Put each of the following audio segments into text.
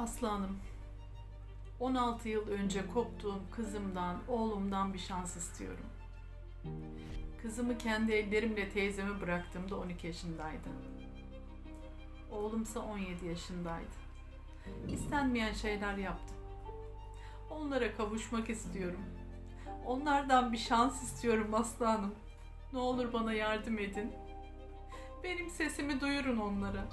Aslı Hanım, 16 yıl önce koptuğum kızımdan, oğlumdan bir şans istiyorum. Kızımı kendi ellerimle teyzeme bıraktığımda 12 yaşındaydı. Oğlumsa 17 yaşındaydı. İstenmeyen şeyler yaptım. Onlara kavuşmak istiyorum. Onlardan bir şans istiyorum Aslı Hanım. Ne olur bana yardım edin. Benim sesimi duyurun onlara.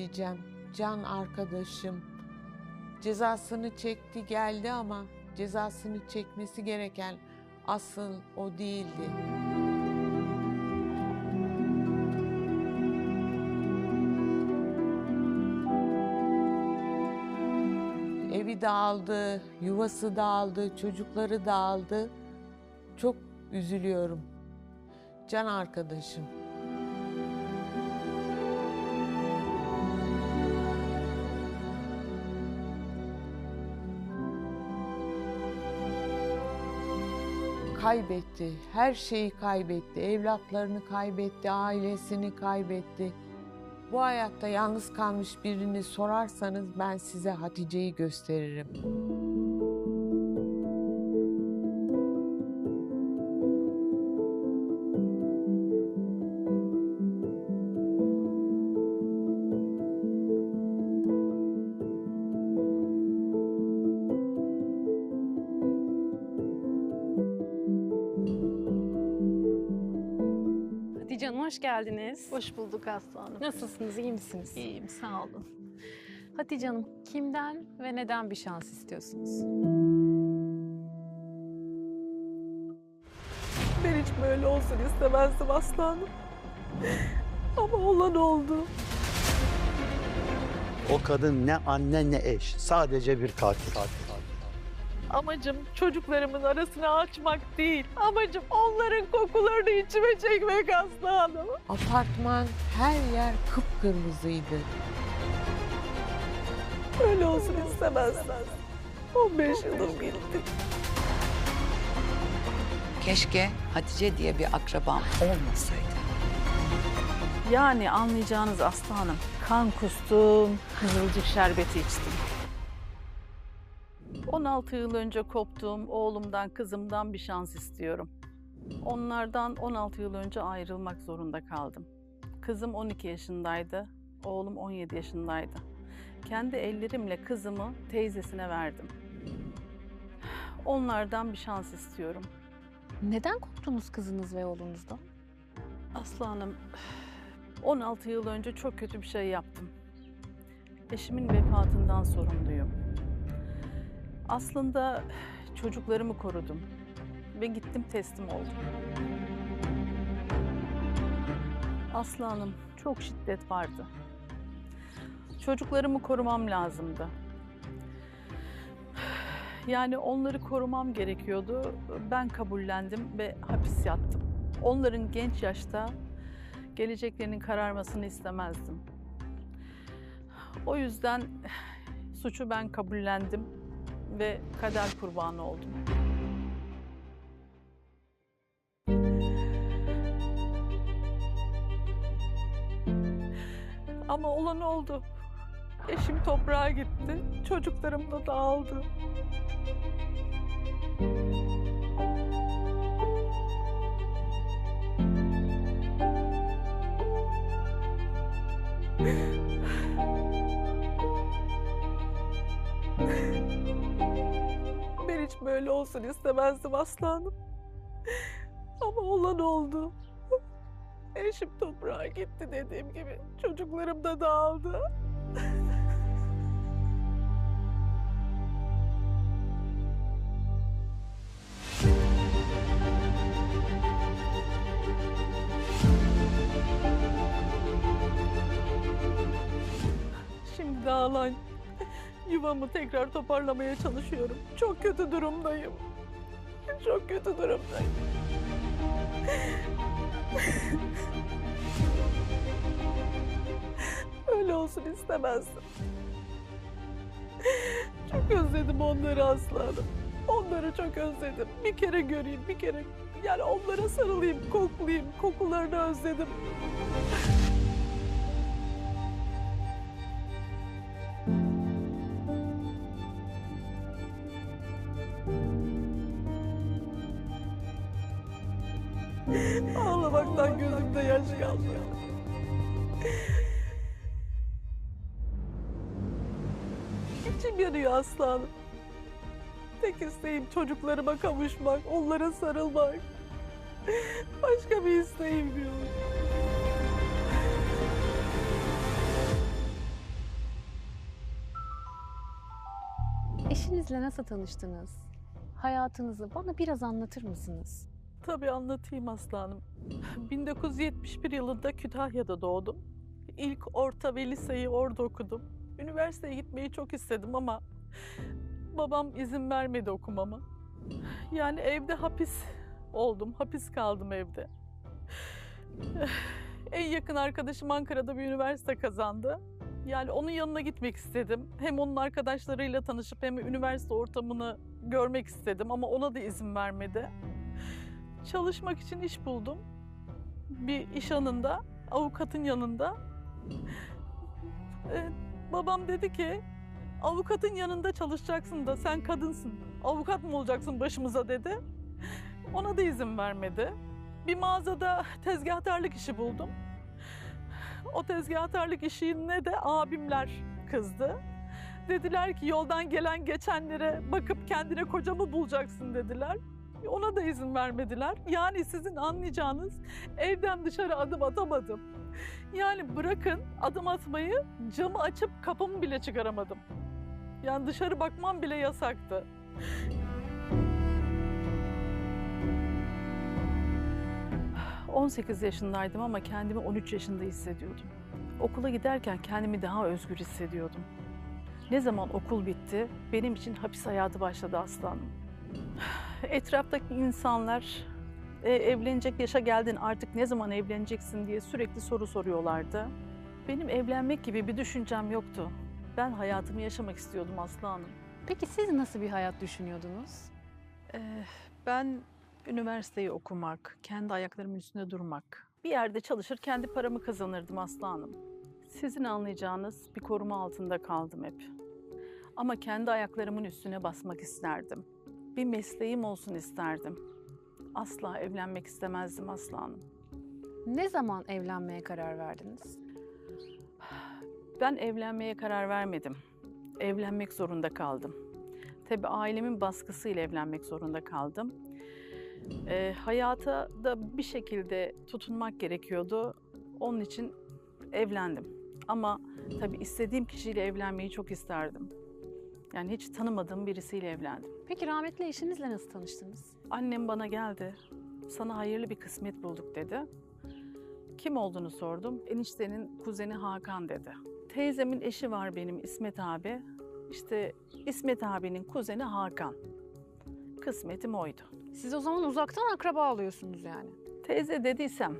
Hatice'm, can arkadaşım. Cezasını çekti geldi ama cezasını çekmesi gereken asıl o değildi. Evi dağıldı, yuvası dağıldı, çocukları dağıldı. Çok üzülüyorum. Can arkadaşım. Kaybetti. Her şeyi kaybetti. Evlatlarını kaybetti, ailesini kaybetti. Bu hayatta yalnız kalmış birini sorarsanız ben size Hatice'yi gösteririm. Hatice Hanım hoş geldiniz. Hoş bulduk Aslı Hanım. Nasılsınız, iyi misiniz? İyiyim, sağ olun. Hatice Hanım kimden ve neden bir şans istiyorsunuz? Ben hiç böyle olsun istemezdim aslanım. Ama olan oldu. O kadın ne anne ne eş. Sadece bir katil. Amacım çocuklarımın arasını açmak değil. Amacım onların kokularını içime çekmek aslanım. Apartman her yer kıpkırmızıydı. Öyle olsun istemezdim. 15 yılım gitti. Keşke Hatice diye bir akrabam olmasaydı. Yani anlayacağınız Aslı Hanım, kan kustum, kızılcık şerbeti içtim. 16 yıl önce koptuğum oğlumdan, kızımdan bir şans istiyorum. Onlardan 16 yıl önce ayrılmak zorunda kaldım. Kızım 12 yaşındaydı, oğlum 17 yaşındaydı. Kendi ellerimle kızımı teyzesine verdim. Onlardan bir şans istiyorum. Neden koptunuz kızınız ve oğlunuzdan? Aslı Hanım, 16 yıl önce çok kötü bir şey yaptım. Eşimin vefatından sorumluyum. Aslında çocuklarımı korudum ve gittim teslim oldum. Aslı Hanım, çok şiddet vardı. Çocuklarımı korumam lazımdı. Yani onları korumam gerekiyordu. Ben kabullendim ve hapis yattım. Onların genç yaşta geleceklerinin kararmasını istemezdim. O yüzden suçu ben kabullendim ve kader kurbanı oldum. Ama olan oldu. Eşim toprağa gitti. Çocuklarım da dağıldı. Böyle olsun istemezdim aslanım. Ama olan oldu. Eşim toprağa gitti dediğim gibi. Çocuklarım da dağıldı. Şimdi dağılan yuvamı tekrar toparlamaya çalışıyorum. Çok kötü durumdayım. Çok kötü durumdayım. Öyle olsun istemezdim. Çok özledim onları aslanım. Onları çok özledim. Bir kere göreyim, bir kere yani onlara sarılayım, koklayayım. Kokularını özledim. Aslanım. Tek isteğim çocuklarıma kavuşmak, onlara sarılmak. Başka bir isteğim yok. Eşinizle nasıl tanıştınız? Hayatınızı bana biraz anlatır mısınız? Tabii anlatayım aslanım. 1971 yılında Kütahya'da doğdum. İlk orta ve liseyi orada okudum. Üniversiteye gitmeyi çok istedim ama babam izin vermedi okumama. Yani evde hapis oldum, hapis kaldım evde. En yakın arkadaşım Ankara'da bir üniversite kazandı. Yani onun yanına gitmek istedim. Hem onun arkadaşlarıyla tanışıp hem üniversite ortamını görmek istedim ama ona da izin vermedi çalışmak için iş buldum. Bir iş anında, avukatın yanında. Ee, babam dedi ki, avukatın yanında çalışacaksın da sen kadınsın. Avukat mı olacaksın başımıza dedi. Ona da izin vermedi. Bir mağazada tezgahtarlık işi buldum. O tezgahtarlık işine de abimler kızdı. Dediler ki yoldan gelen geçenlere bakıp kendine koca mı bulacaksın dediler. Ona da izin vermediler. Yani sizin anlayacağınız evden dışarı adım atamadım. Yani bırakın adım atmayı camı açıp kapımı bile çıkaramadım. Yani dışarı bakmam bile yasaktı. Ah, 18 yaşındaydım ama kendimi 13 yaşında hissediyordum. Okula giderken kendimi daha özgür hissediyordum. Ne zaman okul bitti, benim için hapis hayatı başladı aslanım. Etraftaki insanlar "E, evlenecek yaşa geldin artık ne zaman evleneceksin diye sürekli soru soruyorlardı. Benim evlenmek gibi bir düşüncem yoktu. Ben hayatımı yaşamak istiyordum Aslı Hanım. Peki siz nasıl bir hayat düşünüyordunuz? Ee, ben üniversiteyi okumak, kendi ayaklarımın üstünde durmak, bir yerde çalışır kendi paramı kazanırdım Aslı Hanım. Sizin anlayacağınız bir koruma altında kaldım hep. Ama kendi ayaklarımın üstüne basmak isterdim. Bir mesleğim olsun isterdim. Asla evlenmek istemezdim Aslı Hanım. Ne zaman evlenmeye karar verdiniz? Ben evlenmeye karar vermedim. Evlenmek zorunda kaldım. Tabii ailemin baskısıyla evlenmek zorunda kaldım. Ee, hayata da bir şekilde tutunmak gerekiyordu. Onun için evlendim. Ama tabii istediğim kişiyle evlenmeyi çok isterdim. Yani hiç tanımadığım birisiyle evlendim. Peki rahmetli eşinizle nasıl tanıştınız? Annem bana geldi. Sana hayırlı bir kısmet bulduk dedi. Kim olduğunu sordum. Eniştenin kuzeni Hakan dedi. Teyzemin eşi var benim İsmet abi. İşte İsmet abinin kuzeni Hakan. Kısmetim oydu. Siz o zaman uzaktan akraba alıyorsunuz yani. Teyze dediysem,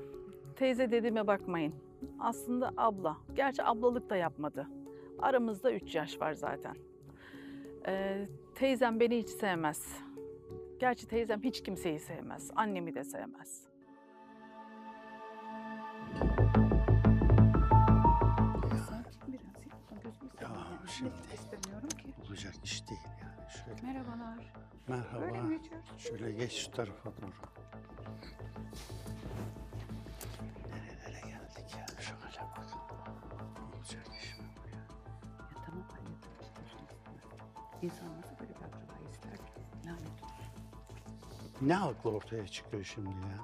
teyze dediğime bakmayın. Aslında abla. Gerçi ablalık da yapmadı. Aramızda üç yaş var zaten. Ee, teyzem beni hiç sevmez. Gerçi teyzem hiç kimseyi sevmez. Annemi de sevmez. Şimdi Nefes istemiyorum ki. Olacak iş değil yani. Şöyle Merhabalar. merhaba. Böyle mi geçiyoruz? Şöyle geç şu tarafa doğru. Nerelere geldik ya? Şu hale bak. Olacak iş mi bu ya? Ya tamam seveyim. İnsan nasıl böyle bir akrabayı ister ki? Lanet olsun. Ne aklı ortaya çıkıyor şimdi ya?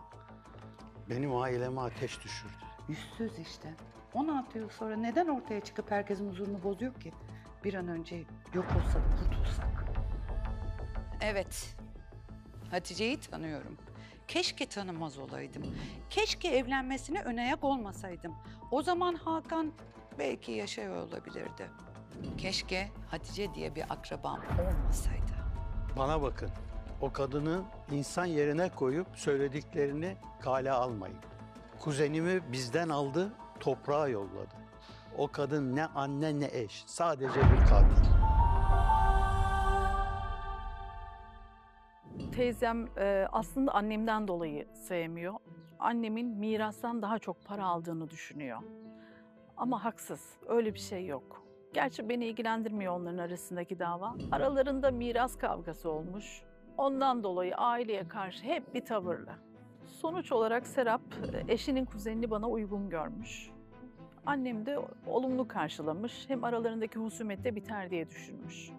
Benim aileme ateş düşürdü. Yüzsüz işte. 16 yıl sonra neden ortaya çıkıp herkesin huzurunu bozuyor ki? Bir an önce yok olsa da kurtulsak. Evet. Hatice'yi tanıyorum. Keşke tanımaz olaydım. Keşke evlenmesine ön ayak olmasaydım. O zaman Hakan belki yaşıyor olabilirdi. Keşke Hatice diye bir akrabam olmasaydı. Bana bakın. O kadını insan yerine koyup söylediklerini kale almayın. Kuzenimi bizden aldı, toprağa yolladı. O kadın ne anne ne eş, sadece bir katil. Teyzem e, aslında annemden dolayı sevmiyor. Annemin mirastan daha çok para aldığını düşünüyor. Ama haksız. Öyle bir şey yok. Gerçi beni ilgilendirmiyor onların arasındaki dava. Aralarında miras kavgası olmuş. Ondan dolayı aileye karşı hep bir tavırlı. Sonuç olarak Serap e, eşinin kuzenini bana uygun görmüş. Annem de olumlu karşılamış. Hem aralarındaki husumet de biter diye düşünmüş.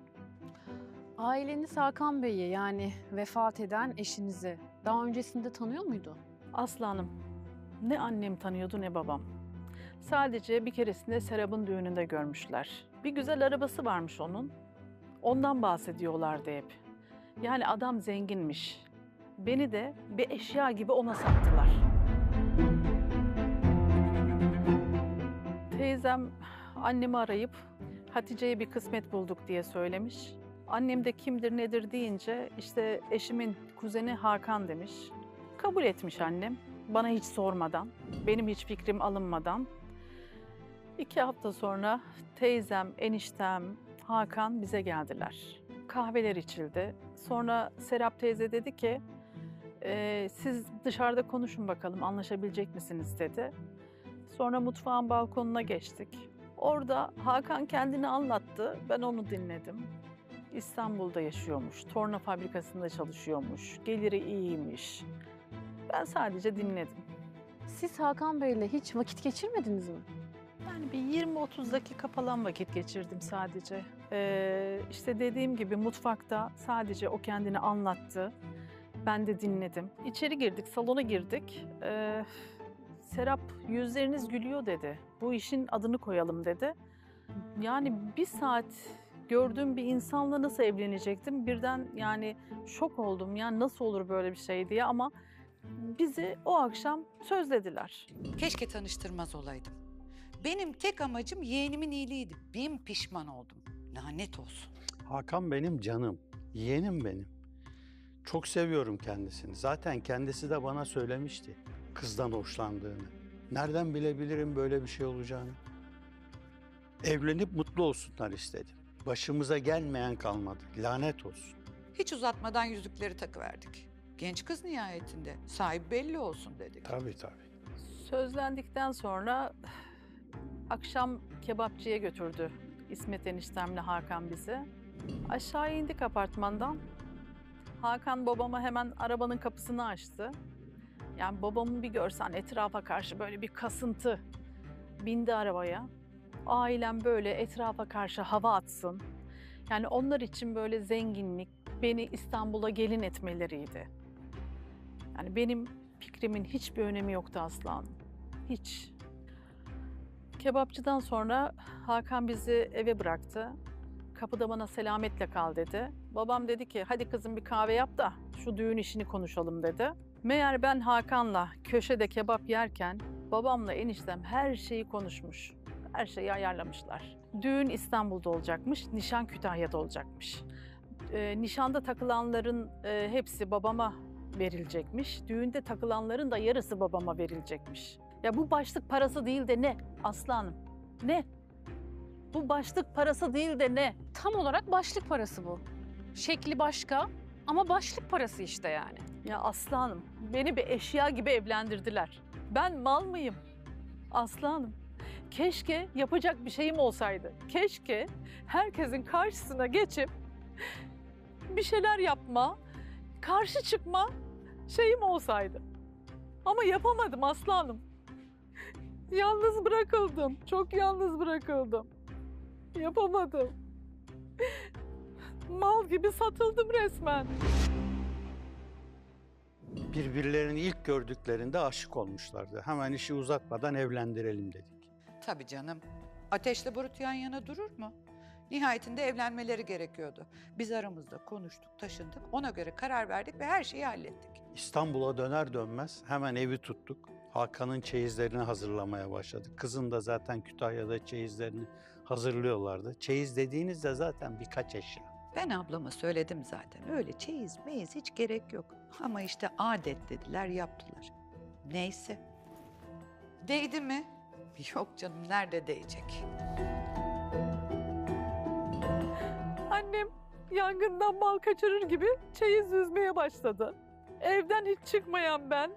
Aileniz Hakan Bey'i yani vefat eden eşinizi daha öncesinde tanıyor muydu? Aslanım, ne annem tanıyordu ne babam. Sadece bir keresinde Serap'ın düğününde görmüşler. Bir güzel arabası varmış onun. Ondan bahsediyorlardı hep. Yani adam zenginmiş. Beni de bir eşya gibi ona sattılar. Teyzem annemi arayıp Hatice'ye bir kısmet bulduk diye söylemiş. Annem de kimdir nedir deyince işte eşimin kuzeni Hakan demiş. Kabul etmiş annem. Bana hiç sormadan, benim hiç fikrim alınmadan. İki hafta sonra teyzem, eniştem, Hakan bize geldiler. Kahveler içildi. Sonra Serap teyze dedi ki, "Ee, siz dışarıda konuşun bakalım anlaşabilecek misiniz dedi. Sonra mutfağın balkonuna geçtik. Orada Hakan kendini anlattı, ben onu dinledim. İstanbul'da yaşıyormuş, torna fabrikasında çalışıyormuş, geliri iyiymiş. Ben sadece dinledim. Siz Hakan Bey'le hiç vakit geçirmediniz mi? Yani bir 20-30 dakika falan vakit geçirdim sadece. Ee, işte dediğim gibi mutfakta sadece o kendini anlattı. Ben de dinledim. İçeri girdik, salona girdik. Ee, Serap yüzleriniz gülüyor dedi. Bu işin adını koyalım dedi. Yani bir saat gördüğüm bir insanla nasıl evlenecektim? Birden yani şok oldum. Yani nasıl olur böyle bir şey diye ama bizi o akşam sözlediler. Keşke tanıştırmaz olaydım. Benim tek amacım yeğenimin iyiliğiydi. Bin pişman oldum. Lanet olsun. Hakan benim canım, yeğenim benim. Çok seviyorum kendisini. Zaten kendisi de bana söylemişti kızdan hoşlandığını. Nereden bilebilirim böyle bir şey olacağını? Evlenip mutlu olsunlar istedim. Başımıza gelmeyen kalmadı. Lanet olsun. Hiç uzatmadan yüzükleri takıverdik. Genç kız nihayetinde. Sahibi belli olsun dedik. Tabii tabii. Sözlendikten sonra akşam kebapçıya götürdü İsmet eniştemle Hakan bizi. Aşağı indik apartmandan. Hakan babama hemen arabanın kapısını açtı. Yani babamı bir görsen etrafa karşı böyle bir kasıntı. Bindi arabaya. Ailem böyle etrafa karşı hava atsın. Yani onlar için böyle zenginlik, beni İstanbul'a gelin etmeleriydi. Yani benim fikrimin hiçbir önemi yoktu aslan. Hiç. Kebapçıdan sonra Hakan bizi eve bıraktı. Kapıda bana selametle kal dedi. Babam dedi ki hadi kızım bir kahve yap da şu düğün işini konuşalım dedi. Meğer ben Hakan'la köşede kebap yerken babamla eniştem her şeyi konuşmuş. Her şeyi ayarlamışlar. Düğün İstanbul'da olacakmış, nişan Kütahya'da olacakmış. Ee, nişanda takılanların e, hepsi babama verilecekmiş. Düğünde takılanların da yarısı babama verilecekmiş. Ya bu başlık parası değil de ne aslanım? Ne? Bu başlık parası değil de ne? Tam olarak başlık parası bu. Şekli başka ama başlık parası işte yani. Ya aslanım beni bir eşya gibi evlendirdiler. Ben mal mıyım? Aslanım keşke yapacak bir şeyim olsaydı. Keşke herkesin karşısına geçip bir şeyler yapma, karşı çıkma şeyim olsaydı. Ama yapamadım aslanım. Yalnız bırakıldım. Çok yalnız bırakıldım. Yapamadım. Mal gibi satıldım resmen. Birbirlerini ilk gördüklerinde aşık olmuşlardı. Hemen işi uzatmadan evlendirelim dedik. Tabii canım. Ateşle barut yan yana durur mu? Nihayetinde evlenmeleri gerekiyordu. Biz aramızda konuştuk, taşındık. Ona göre karar verdik ve her şeyi hallettik. İstanbul'a döner dönmez hemen evi tuttuk. Hakan'ın çeyizlerini hazırlamaya başladık. Kızın da zaten Kütahya'da çeyizlerini hazırlıyorlardı. Çeyiz dediğinizde zaten birkaç eşya. Ben ablama söyledim zaten. Öyle çeyiz meyiz hiç gerek yok. Ama işte adet dediler yaptılar. Neyse. Değdi mi? Yok canım nerede değecek? Annem yangından bal kaçırır gibi çeyiz yüzmeye başladı. Evden hiç çıkmayan ben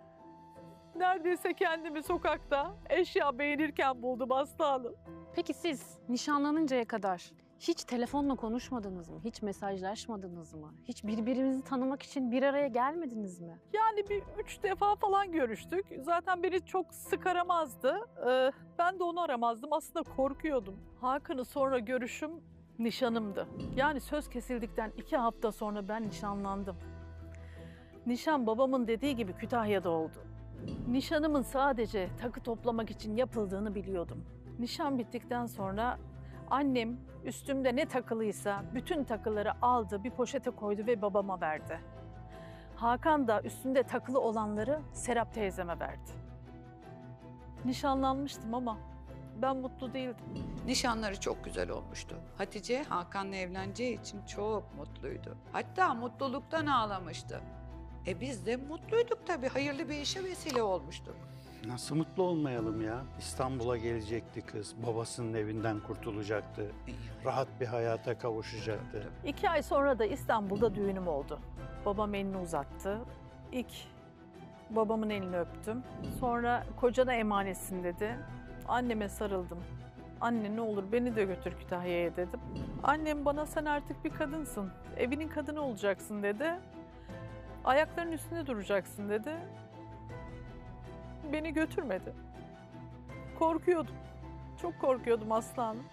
neredeyse kendimi sokakta eşya beğenirken buldum Aslı Hanım. Peki siz nişanlanıncaya kadar hiç telefonla konuşmadınız mı? Hiç mesajlaşmadınız mı? Hiç birbirinizi tanımak için bir araya gelmediniz mi? Yani bir üç defa falan görüştük. Zaten beni çok sık aramazdı. Ee, ben de onu aramazdım. Aslında korkuyordum. Hakan'ı sonra görüşüm nişanımdı. Yani söz kesildikten iki hafta sonra ben nişanlandım. Nişan babamın dediği gibi Kütahya'da oldu. Nişanımın sadece takı toplamak için yapıldığını biliyordum. Nişan bittikten sonra annem üstümde ne takılıysa bütün takıları aldı, bir poşete koydu ve babama verdi. Hakan da üstünde takılı olanları Serap teyzeme verdi. Nişanlanmıştım ama ben mutlu değildim. Nişanları çok güzel olmuştu. Hatice Hakan'la evleneceği için çok mutluydu. Hatta mutluluktan ağlamıştı. E biz de mutluyduk tabii. Hayırlı bir işe vesile olmuştuk. Nasıl mutlu olmayalım ya? İstanbul'a gelecekti kız. Babasının evinden kurtulacaktı. Rahat bir hayata kavuşacaktı. İki ay sonra da İstanbul'da düğünüm oldu. Babam elini uzattı. İlk babamın elini öptüm. Sonra kocana emanetsin dedi. Anneme sarıldım. Anne ne olur beni de götür Kütahya'ya dedim. Annem bana sen artık bir kadınsın, evinin kadını olacaksın dedi. Ayaklarının üstünde duracaksın dedi. Beni götürmedi. Korkuyordum. Çok korkuyordum Aslı Hanım.